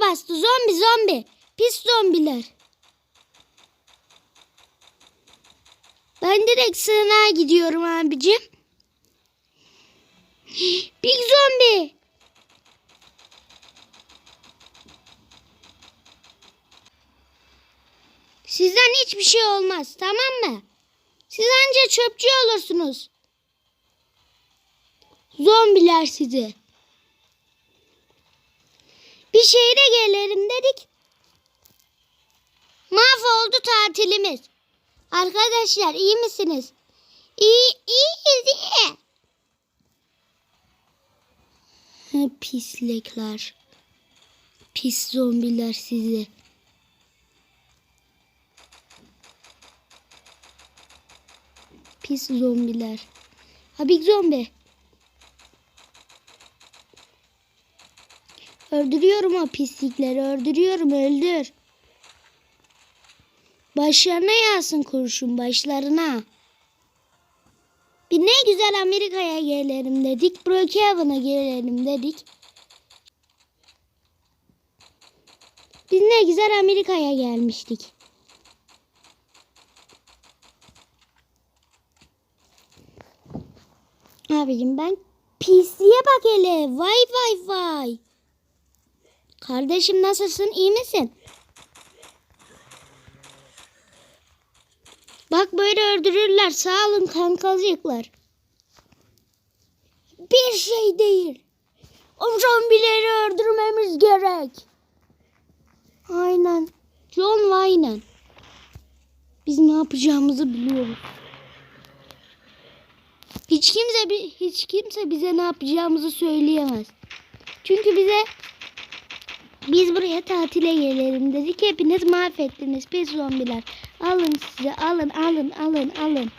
bastı. Zombi zombi. Pis zombiler. Ben direkt sığınağa gidiyorum abicim. Big zombi. Sizden hiçbir şey olmaz tamam mı? Siz anca çöpçü olursunuz. Zombiler sizi. Bir şehre gelelim dedik. Mahvoldu tatilimiz. Arkadaşlar iyi misiniz? İyi, iyiyiz iyi. Pislikler. Pis zombiler sizi. Pis zombiler. Ha big zombi. Öldürüyorum o pislikleri. Öldürüyorum öldür. Başlarına yağsın kurşun başlarına. Bir ne güzel Amerika'ya gelelim dedik. Brookhaven'a gelelim dedik. Biz ne güzel Amerika'ya gelmiştik. Abicim ben pisliğe bak hele. Vay vay vay. Kardeşim nasılsın? İyi misin? Bak böyle öldürürler. Sağ olun kankacıklar. Bir şey değil. O zombileri öldürmemiz gerek. Aynen. John Wayne'ın. Biz ne yapacağımızı biliyoruz. Hiç kimse hiç kimse bize ne yapacağımızı söyleyemez. Çünkü bize biz buraya tatile gelelim dedik. Hepiniz mahvettiniz pis zombiler. Alın size alın alın alın alın.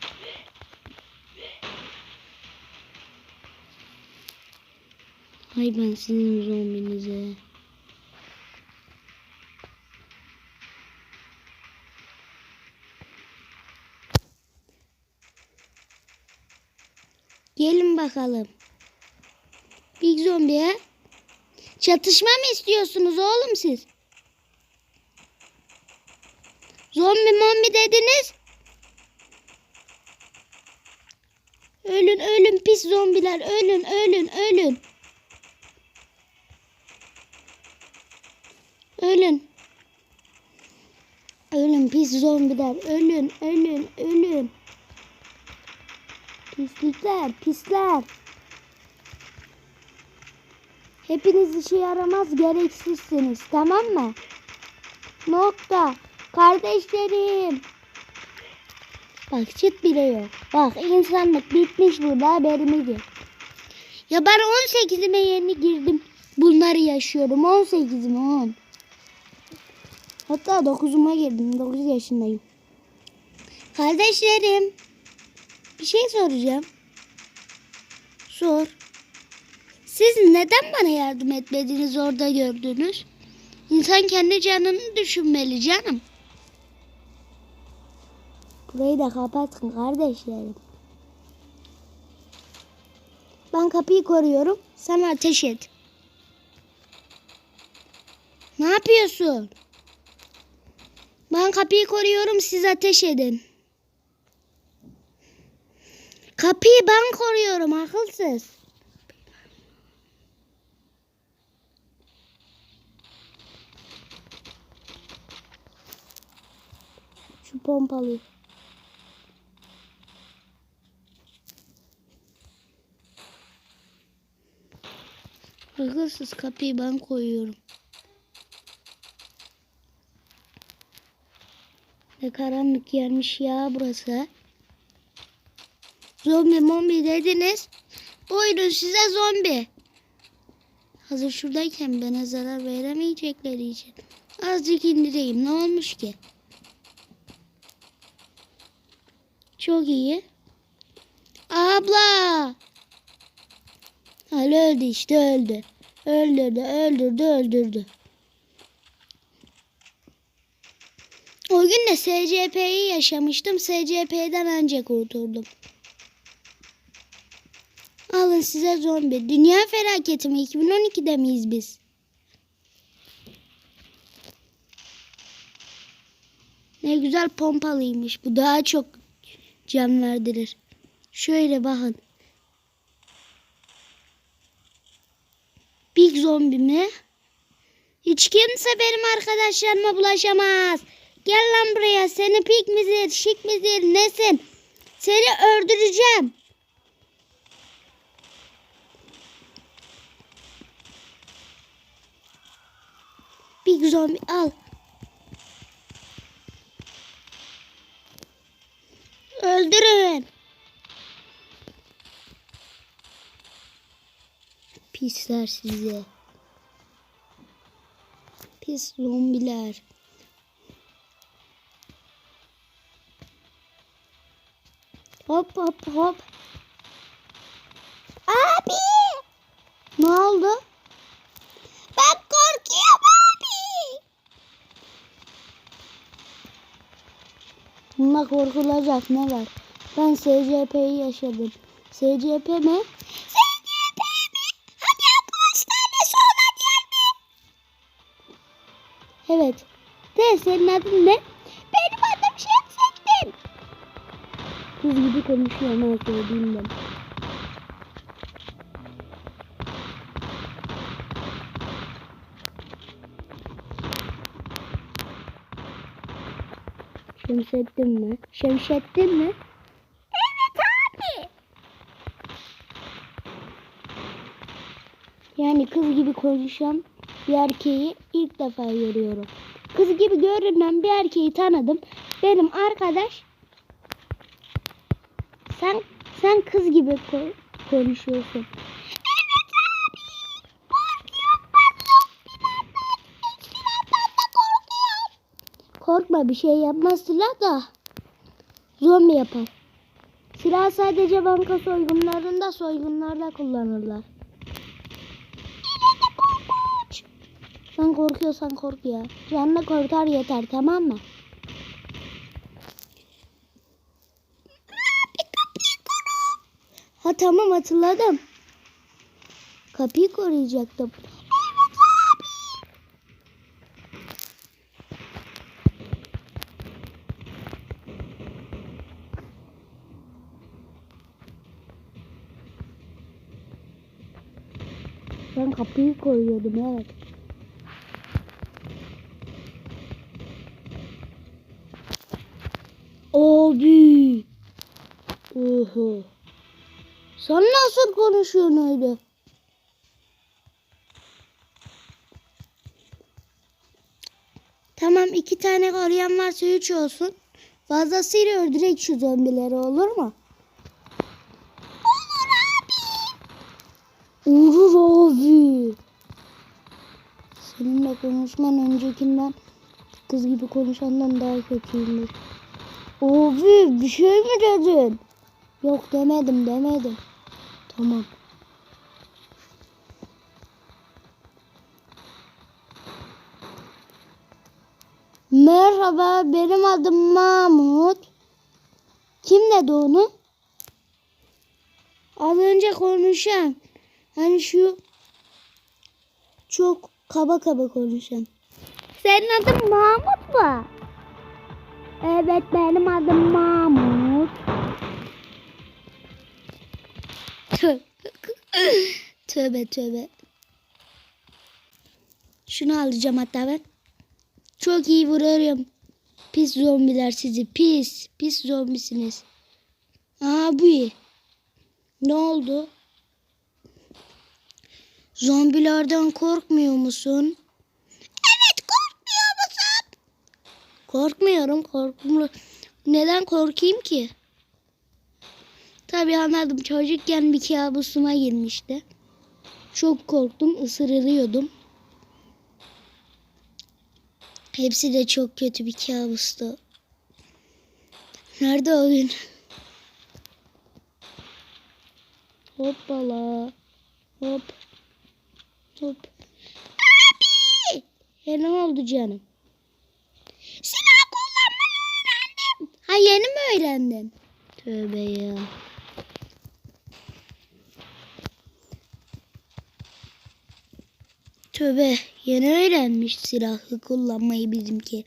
Hay ben sizin zombinize. Gelin bakalım. Big zombiye. Çatışma mı istiyorsunuz oğlum siz? Zombi mombi dediniz. Ölün ölün pis zombiler ölün ölün ölün. Ölün. Ölün pis zombiler ölün ölün ölün. Pislikler pisler. Hepiniz işe yaramaz gereksizsiniz tamam mı? Nokta. Kardeşlerim. Bak çıt bile yok. Bak insanlık bitmiş burada haberimiz yok. Ya ben 18'ime yeni girdim. Bunları yaşıyorum. 18'ime 10. Hatta 9'uma girdim. 9 yaşındayım. Kardeşlerim. Bir şey soracağım. Sor. Siz neden bana yardım etmediniz orada gördünüz? İnsan kendi canını düşünmeli canım. Burayı da kapatın kardeşlerim. Ben kapıyı koruyorum. Sen ateş et. Ne yapıyorsun? Ben kapıyı koruyorum. Siz ateş edin. Kapıyı ben koruyorum akılsız. Şu pompalı. Hırsız kapıyı ben koyuyorum. Ne karanlık yermiş ya burası. Zombi mombi dediniz. Buyurun size zombi. Hazır şuradayken bana zarar veremeyecekleri için. Azıcık indireyim. Ne olmuş ki? Çok iyi. Abla. Hal öldü işte öldü. Öldürdü öldürdü öldürdü. O gün de SCP'yi yaşamıştım. SCP'den önce kurtuldum. Alın size zombi. Dünya felaketi mi? 2012'de miyiz biz? Ne güzel pompalıymış. Bu daha çok can verdirir. Şöyle bakın. Big zombi mi? Hiç kimse benim arkadaşlarıma bulaşamaz. Gel lan buraya. Seni pik midir, şik midir, nesin? Seni öldüreceğim. Big zombi al. Pisler size. Pis zombiler. Hop hop hop. Abi! Ne oldu? Ben korkuyorum abi. Bunda korkulacak ne var? Ben SCP'yi yaşadım. SCP mi? De senin adın ne? Benim adım Şemsettin. Kız gibi konuşuyor ne söylediğimden. Şemsettin mi? Şemsettin mi? Evet abi. Yani kız gibi konuşan bir erkeği ilk defa görüyorum. Kız gibi görünen bir erkeği tanıdım. Benim arkadaş. Sen sen kız gibi ko- konuşuyorsun. Korkma bir şey yapmaz silah da. Zombi yapar. Silah sadece banka soygunlarında soygunlarda kullanırlar. Yine de korkunç. Sen korkuyorsan kork ya. Canını kurtar yeter tamam mı? Ha tamam hatırladım. Kapıyı koruyacaktım. Ben kapıyı koyuyordum evet. Abi. Oho. Sen nasıl konuşuyorsun öyle? Tamam iki tane arayan varsa üç olsun. Fazlasıyla öldürek şu zombileri olur mu? Olur abi. Olur abi. Seninle konuşman öncekinden kız gibi konuşandan daha kötüymüş. Abi bir şey mi dedin? Yok demedim demedim. Tamam. Merhaba benim adım Mahmut. Kim dedi onu? Az önce konuşan. Hani şu çok kaba kaba konuşan. Senin adın Mahmut mu? Evet benim adım Mahmut. tövbe tövbe. Şunu alacağım hatta ben. Çok iyi vuruyorum. Pis zombiler sizi. Pis. Pis zombisiniz. Aa bu iyi. Ne oldu? Zombilerden korkmuyor musun? Evet korkmuyor musun? Korkmuyorum. Korkmuyor. Neden korkayım ki? Tabii anladım. Çocukken bir kabusuma girmişti. Çok korktum. ısırılıyordum. Hepsi de çok kötü bir kabustu. Nerede o gün? Hoppala. Hop. Hop. Abi! Ya ne oldu canım? Silah kullanmayı öğrendim. Ha yeni mi öğrendin? Tövbe ya. Tövbe yeni öğrenmiş silahı kullanmayı bizimki.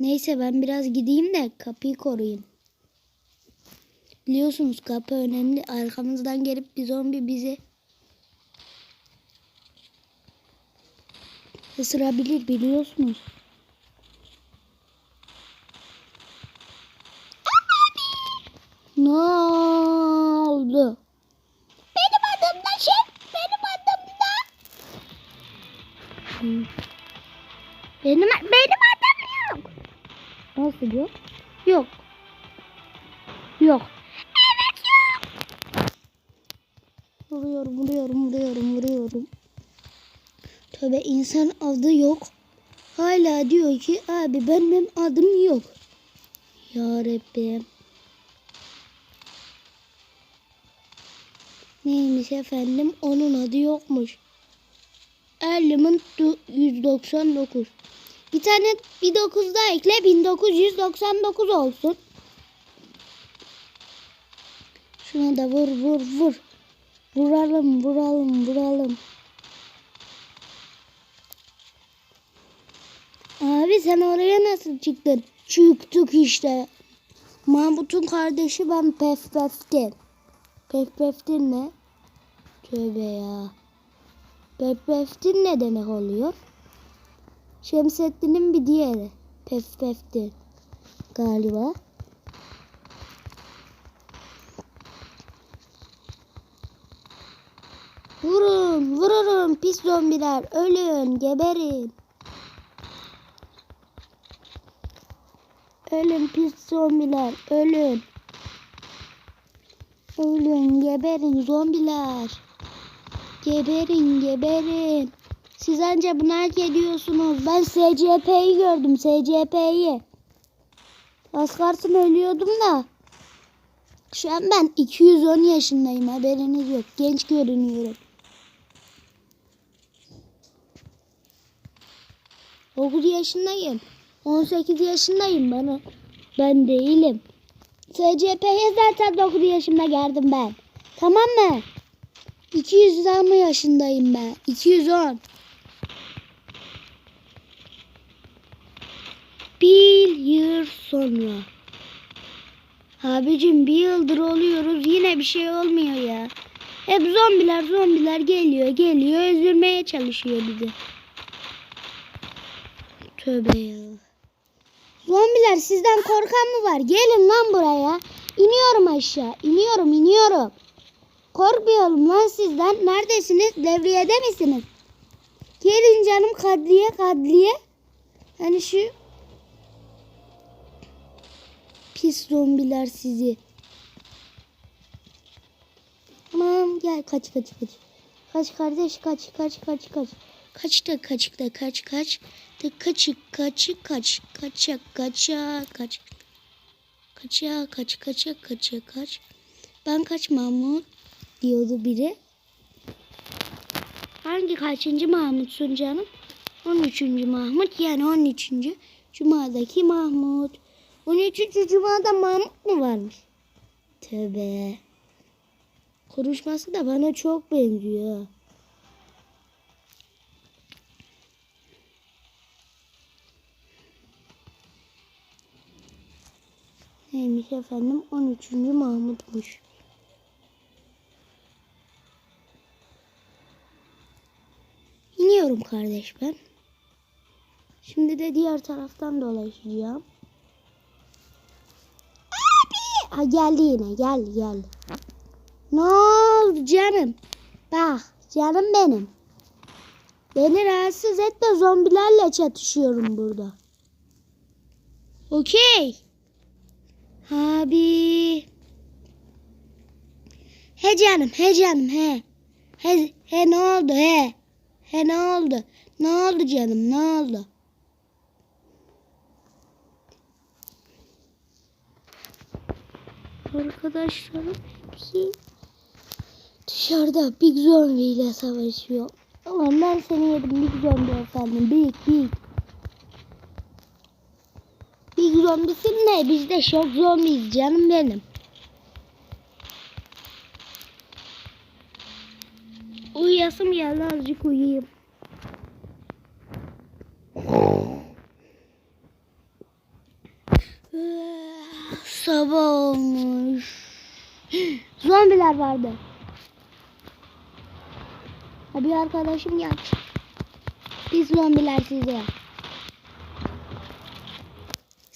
Neyse ben biraz gideyim de kapıyı koruyun. Biliyorsunuz kapı önemli. Arkamızdan gelip bir zombi bizi ısırabilir biliyorsunuz. Abi benim adım yok. Ya Rabbim. Neymiş efendim? Onun adı yokmuş. Element 199. Bir tane bir 9 daha ekle 1999 olsun. Şuna da vur vur vur. Vuralım vuralım vuralım. Sen oraya nasıl çıktın? Çıktık işte. Mahmut'un kardeşi ben Pef Pef'tin. Pef Pef'tin ne? Tövbe ya. Pef Pef'tin ne demek oluyor? Şemsettin'in bir diğeri. Pef Pef'tin. Galiba. Vurun, vururum pis zombiler. Ölün, geberin. Ölün pis zombiler, ölün. Ölün, geberin zombiler. Geberin, geberin. Siz anca bunu hak ediyorsunuz. Ben SCP'yi gördüm, SCP'yi. Az kalsın ölüyordum da. Şu an ben 210 yaşındayım haberiniz yok. Genç görünüyorum. 9 yaşındayım. 18 yaşındayım bana. Ben değilim. SCP'ye zaten 9 yaşımda geldim ben. Tamam mı? 210 yaşındayım ben. 210. Bir yıl sonra. Abicim bir yıldır oluyoruz yine bir şey olmuyor ya. Hep zombiler zombiler geliyor geliyor öldürmeye çalışıyor bizi. Tövbe ya. Zombiler sizden korkan mı var? Gelin lan buraya. İniyorum aşağı. İniyorum iniyorum. Korkmuyorum lan sizden. Neredesiniz? Devriyede misiniz? Gelin canım kadriye kadriye. Hani şu pis zombiler sizi. Tamam gel kaç kaç kaç. Kaç kardeş kaç kaç kaç kaç. Kaç da kaç da kaç kaç. Da kaç kaç kaç kaça kaç. Kaça kaç kaça kaça kaç. Ben kaç Mahmut diyordu biri. Hangi kaçıncı Mahmutsun canım? 13. Mahmut yani 13. Cuma'daki Mahmut. 13. Cuma'da Mahmut mu varmış? Tövbe. Konuşması da bana çok benziyor. Neymiş efendim? 13. Mahmut'muş. İniyorum kardeş ben. Şimdi de diğer taraftan dolaşacağım. Abi! Ha, geldi yine. Geldi geldi. Ne oldu canım? Bak canım benim. Beni rahatsız etme zombilerle çatışıyorum burada. Okey. Abi. He canım, he canım, he. He, he ne oldu, he? He ne oldu? Ne oldu canım, ne oldu? Arkadaşlarım hepsi dışarıda Big Zombie ile savaşıyor. Ama ben seni yedim Big Zombie efendim. Big, big. Big zombisin ne? Biz de şok zombiyiz canım benim. Uyuyasım geldi azıcık uyuyayım. Sabah olmuş. Zombiler vardı. Bir arkadaşım geldi. Biz zombiler size.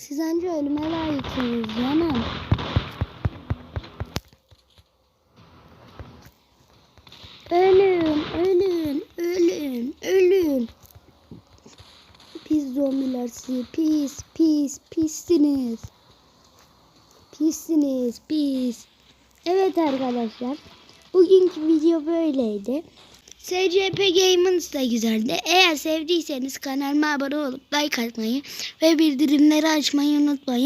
Siz anca ölüme layıksınız canım. Ölün, ölün, ölün, ölün. Pis zombiler sizi. Pis, pis, pissiniz. Pissiniz, pis. Evet arkadaşlar. Bugünkü video böyleydi. SCP Gamers da güzeldi. Eğer sevdiyseniz kanalıma abone olup like atmayı ve bildirimleri açmayı unutmayın.